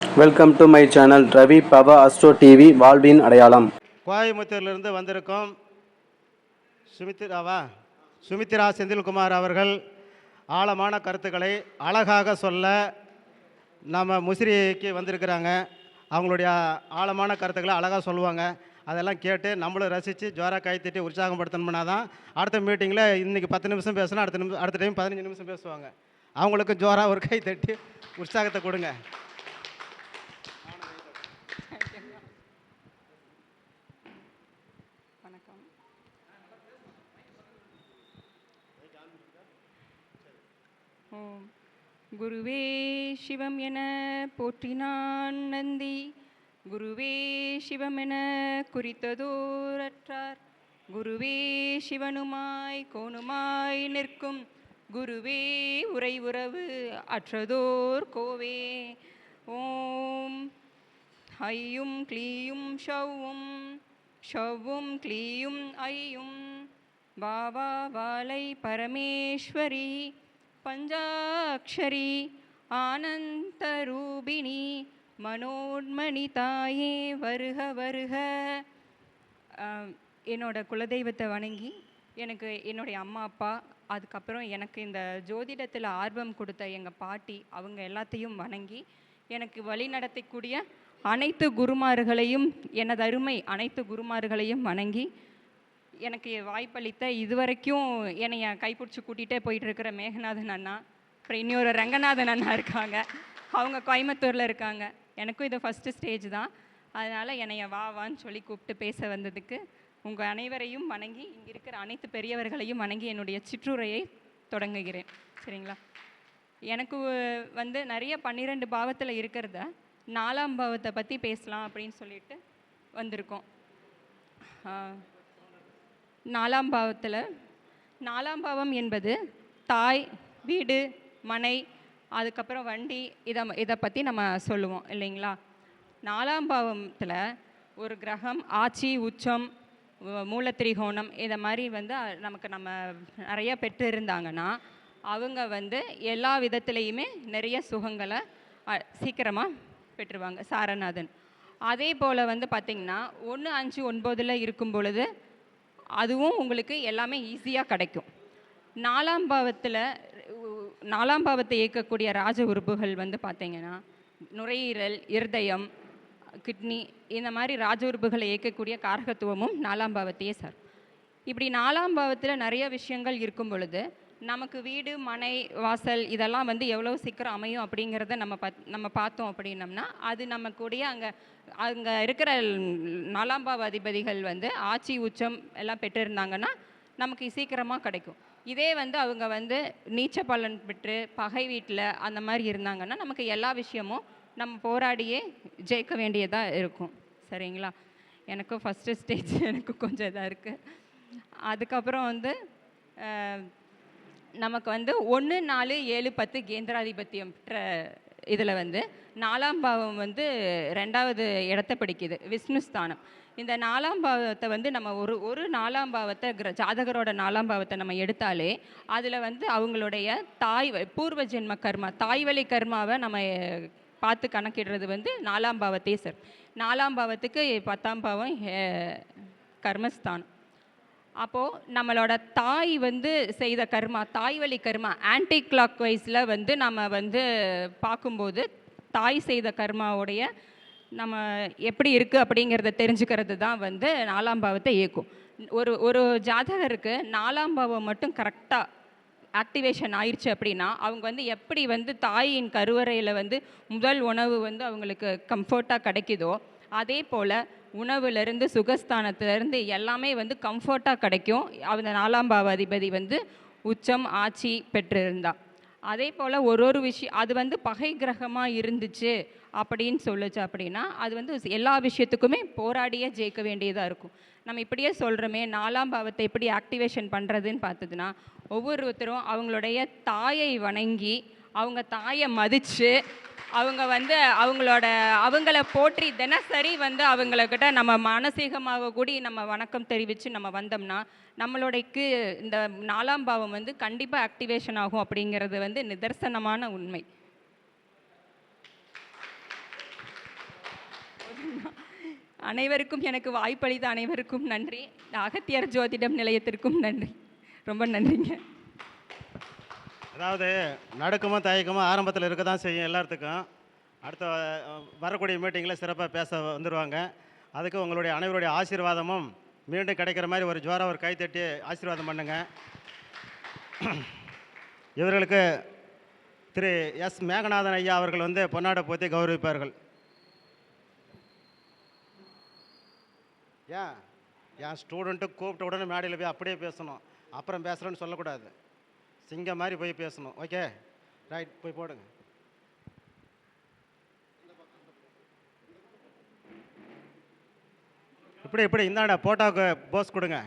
Welcome to my channel Ravi Bava astro TV வாழ்வின் அடையாளம் கோயம்புத்தூர்லேருந்து வந்திருக்கோம். சுமித்ராவா சுமித்ரா செந்தில்குமார் அவர்கள் ஆழமான கருத்துக்களை அழகாக சொல்ல நம்ம முசிறிக்கு வந்திருக்கிறாங்க. அவங்களுடைய ஆழமான கருத்துக்களை அழகாக சொல்லுவாங்க. அதெல்லாம் கேட்டு நம்மளும் ரசித்து ஜோராக கை தட்டி உற்சாகப்படுத்தணும்னா தான் அடுத்த மீட்டிங்கில் இன்றைக்கி பத்து நிமிஷம் பேசினா அடுத்த நிமிஷம் அடுத்த டைம் பதினஞ்சு நிமிஷம் பேசுவாங்க. அவங்களுக்கு ஜோராக ஒரு கை தட்டி உற்சாகத்தை கொடுங்க. வணக்கம். ஓம். குருவே சிவம் என போற்றினான் நந்தி. குருவே சிவம் என குறித்ததோரற்றார். குருவே சிவனுமாய் கோணுமாய் நிற்கும். குருவே உரை உறவு அற்றதோர் கோவே. ஓம். ஐயும் க்ளீயும் ஷவ்வும் ஷவ்வும் க்ளீயும் ஐயும் பாபா வாலை பரமேஸ்வரி பஞ்சாக்ஷரி ஆனந்தரூபிணி மனோன்மணி தாயே வருக வருக என்னோட குலதெய்வத்தை வணங்கி எனக்கு என்னுடைய அம்மா அப்பா அதுக்கப்புறம் எனக்கு இந்த ஜோதிடத்தில் ஆர்வம் கொடுத்த எங்கள் பாட்டி அவங்க எல்லாத்தையும் வணங்கி எனக்கு வழி நடத்தக்கூடிய அனைத்து குருமார்களையும் எனது அருமை அனைத்து குருமார்களையும் வணங்கி எனக்கு வாய்ப்பளித்த இதுவரைக்கும் என்னைய கைப்பிடிச்சி கூட்டிகிட்டே போயிட்டு இருக்கிற மேகநாதன் அண்ணா அப்புறம் இன்னொரு ரங்கநாதன் அண்ணா இருக்காங்க. அவங்க கோயம்புத்தூரில் இருக்காங்க. எனக்கும் இது ஃபஸ்ட்டு ஸ்டேஜ் தான். அதனால் என்னைய வா வான்னு சொல்லி கூப்பிட்டு பேச வந்ததுக்கு உங்கள் அனைவரையும் வணங்கி இங்கே இருக்கிற அனைத்து பெரியவர்களையும் வணங்கி என்னுடைய சிற்றுரையை தொடங்குகிறேன். சரிங்களா? எனக்கு வந்து நிறைய பன்னிரெண்டு பாவத்தில் இருக்கிறத நாலாம் பாவத்தை பற்றி பேசலாம் அப்படின்னு சொல்லிட்டு வந்திருக்கோம். நாலாம் பாவத்தில் நாலாம் பாவம் என்பது தாய் வீடு மனை அதுக்கப்புறம் வண்டி இதை இதை பற்றி நம்ம சொல்லுவோம் இல்லைங்களா? நாலாம் பாவத்தில் ஒரு கிரகம் ஆட்சி உச்சம் மூலத்திரிகோணம் இதை மாதிரி வந்து நமக்கு நம்ம நிறைய பெற்று இருந்தாங்கன்னா அவங்க வந்து எல்லா விதத்துலேயுமே நிறைய சுகங்களை சீக்கிரமாக பெற்றுருவாங்க சாரநாதன். அதே போல் வந்து பார்த்திங்கன்னா ஒன்று அஞ்சு ஒன்பதில் இருக்கும் பொழுது அதுவும் உங்களுக்கு எல்லாமே ஈஸியாக கிடைக்கும். நாலாம் பாவத்தில் நாலாம் பாவத்தை இயக்கக்கூடிய ராஜ உறுப்புகள் வந்து பார்த்திங்கன்னா நுரையீரல் இருதயம் கிட்னி இந்த மாதிரி ராஜ உறுப்புகளை இயக்கக்கூடிய காரகத்துவமும் நாலாம் பாவத்தையே சார். இப்படி நாலாம் பாவத்தில் நிறைய விஷயங்கள் இருக்கும் பொழுது நமக்கு வீடு மனை வாசல் இதெல்லாம் வந்து எவ்வளோ சீக்கிரம் அமையும் அப்படிங்கிறத நம்ம பத் நம்ம பார்த்தோம் அப்படின்னம்னா அது நம்ம கூடிய அங்கே அங்கே இருக்கிற நாலாம்பாவ அதிபதிகள் வந்து ஆட்சி உச்சம் எல்லாம் பெற்றிருந்தாங்கன்னா நமக்கு சீக்கிரமாக கிடைக்கும். இதே வந்து அவங்க வந்து நீச்ச பலன் பெற்று பகை வீட்டில் அந்த மாதிரி இருந்தாங்கன்னா நமக்கு எல்லா விஷயமும் நம்ம போராடியே ஜெயிக்க வேண்டியதாக இருக்கும். சரிங்களா? எனக்கும் ஃபஸ்ட்டு ஸ்டேஜ் எனக்கு கொஞ்சம் இதாக இருக்குது அதுக்கப்புறம் வந்து நமக்கு வந்து ஒன்று நாலு ஏழு பத்து கேந்திராதிபத்தியம் இதில் வந்து நாலாம் பாவம் வந்து ரெண்டாவது இடத்த பிடிக்குது விஷ்ணு ஸ்தானம். இந்த நாலாம் பாவத்தை வந்து நம்ம ஒரு ஒரு நாலாம் பாவத்தை கிர- ஜாதகரோட நாலாம் பாவத்தை நம்ம எடுத்தாலே அதில் வந்து அவங்களுடைய தாய் வ- பூர்வ ஜென்ம கர்மா தாய் வழி கர்மாவை நம்ம பார்த்து கணக்கிடுறது வந்து நாலாம் பாவத்தையே சார். நாலாம் பாவத்துக்கு பத்தாம் பாவம் கர்மஸ்தானம். அப்போது நம்மளோட தாய் வந்து செய்த கர்மா தாய் வழி கர்மா ஆன்டி கிளாக் வைஸில் வந்து நம்ம வந்து பார்க்கும்போது தாய் செய்த கர்மாவுடைய நம்ம எப்படி இருக்குது அப்படிங்கிறத தெரிஞ்சுக்கிறது தான் வந்து நாலாம் பாவத்தை இயக்கும். ஒரு ஒரு ஜாதகருக்கு நாலாம் பாவம் மட்டும் கரெக்டாக ஆக்டிவேஷன் ஆயிடுச்சு அப்படின்னா அவங்க வந்து எப்படி வந்து தாயின் கருவறையில் வந்து முதல் உணவு வந்து அவங்களுக்கு கம்ஃபர்ட்டாக கிடைக்குதோ அதே போல் உணவுலேருந்து சுகஸ்தானத்துலேருந்து எல்லாமே வந்து கம்ஃபர்ட்டாக கிடைக்கும். அந்த நாலாம் பாவ அதிபதி வந்து உச்சம் ஆட்சி பெற்றிருந்தா. அதே போல் ஒரு ஒரு விஷயம் அது வந்து பகை கிரகமாக இருந்துச்சு அப்படின்னு சொல்லுச்சு அப்படின்னா அது வந்து எல்லா விஷயத்துக்குமே போராடியே ஜெயிக்க வேண்டியதாக இருக்கும். நம்ம இப்படியே சொல்கிறோமே நாலாம் பாவத்தை எப்படி ஆக்டிவேஷன் பண்ணுறதுன்னு பார்த்ததுன்னா ஒவ்வொருத்தரும் அவங்களுடைய தாயை வணங்கி அவங்க தாயை மதித்து அவங்க வந்து அவங்களோட அவங்கள போற்றி தினசரி வந்து அவங்கக்கிட்ட நம்ம மானசீகமாக கூடி நம்ம வணக்கம் தெரிவித்து நம்ம வந்தோம்னா நம்மளோடைக்கு இந்த நாலாம் பாவம் வந்து கண்டிப்பாக ஆக்டிவேஷன் ஆகும் அப்படிங்கிறது வந்து நிதர்சனமான உண்மை. அனைவருக்கும் எனக்கு வாய்ப்பளித்த அனைவருக்கும் நன்றி. அகத்தியர் ஜோதிடம் நிலையத்திற்கும் நன்றி. ரொம்ப நன்றிங்க. அதாவது நடுக்கமும் தயக்கமும் ஆரம்பத்தில் இருக்க தான் செய்யும் எல்லாத்துக்கும் அடுத்த வரக்கூடிய மீட்டிங்கில் சிறப்பாக பேச வந்துடுவாங்க அதுக்கு உங்களுடைய அனைவருடைய ஆசீர்வாதமும் மீண்டும் கிடைக்கிற மாதிரி ஒரு ஜோராக ஒரு கைத்தட்டி ஆசீர்வாதம் பண்ணுங்க. இவர்களுக்கு திரு எஸ். மேகநாதன் ஐயா அவர்கள் வந்து பொன்னாடை போத்தி கௌரவிப்பார்கள். ஏன்? என் ஸ்டூடெண்ட்டு கூப்பிட்ட உடனே மேடையில் போய் அப்படியே பேசணும். அப்புறம் பேசுகிறேன்னு சொல்லக்கூடாது. சிங்கம் மாதிரி போய் பேசணும். ஓகே ரைட் போய் போடுங்க. இப்படி இப்படி இந்தாடா போட்டோவுக்கு போஸ் கொடுங்க.